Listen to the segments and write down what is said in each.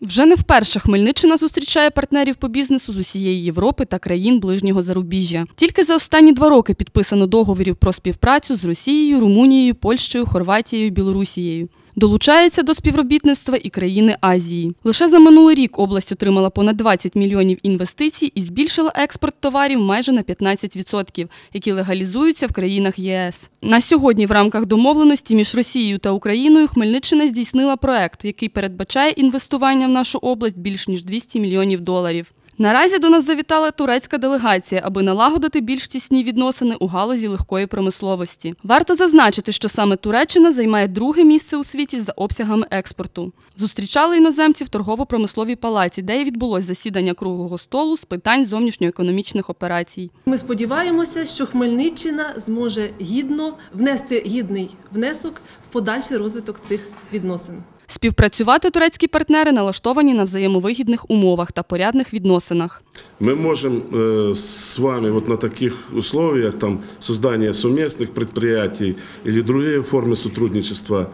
Вже не вперше Хмельниччина зустрічає партнерів по бізнесу з усієї Європи та країн ближнього зарубіжжя. Тільки за останні два роки підписано договорів про співпрацю з Росією, Румунією, Польщею, Хорватією, Білорусією. Долучаються до співробітництва і країни Азії. Лише за минулий рік область отримала понад 20 мільйонів інвестицій і збільшила експорт товарів майже на 15%, які легалізуються в країнах ЄС. На сьогодні в рамках домовленості між Росією та Україною Хмельниччина здійснила проект, який передбачає інвестування в нашу область більш ніж 200 мільйонів доларів. Наразі до нас завітала турецька делегація, аби налагодити більш тісні відносини у галузі легкої промисловості. Варто зазначити, що саме Туреччина займає друге місце у світі за обсягами експорту. Зустрічали іноземців в торгово-промисловій палаці, де й відбулось засідання круглого столу з питань зовнішньоекономічних операцій. Ми сподіваємося, що Хмельниччина зможе гідно внести гідний внесок в подальший розвиток цих відносин. Співпрацювати турецькі партнери налаштовані на взаємовигідних умовах та порядних відносинах. Мы можем э, с вами вот на таких условиях, там, создания совместных предприятий или другие формы сотрудничества,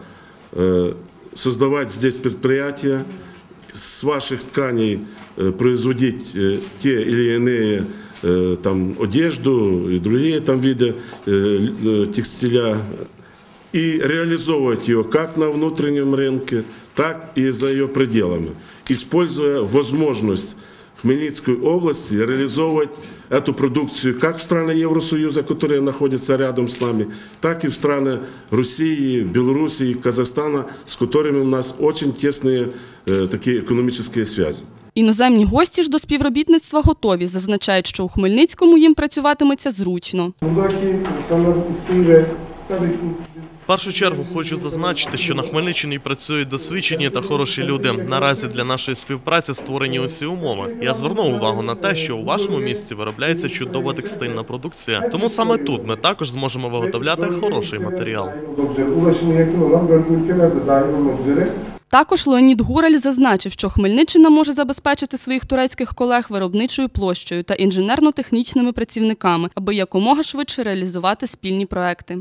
э, создавать здесь предприятия, с ваших тканей э, производить э, те или иные э, там, одежду и другие там виды э, э, текстиля и реализовывать ее как на внутреннем рынке, так и за ее пределами, используя возможность Хмельницкой области реализовывать эту продукцию как в страны Евросоюза, которые находятся рядом с нами, так и в страны России, Белоруссии, Казахстана, с которыми у нас очень тесные э, такие экономические связи. Іноземні гості ж до співробітництва готові, зазначають, що у Хмельницькому їм працюватиметься зручно. В першу чергу хочу зазначити, що на Хмельниччині працюють досвідчені та хороші люди. Наразі для нашої співпраці створені усі умови. Я звернув увагу на те, що у вашому місті виробляється чудова текстильна продукція. Тому саме тут ми також зможемо виготовляти хороший матеріал. Також Леонід Гураль зазначив, що Хмельниччина може забезпечити своїх турецьких колег виробничою площею та інженерно-технічними працівниками, аби якомога швидше реалізувати спільні проекти.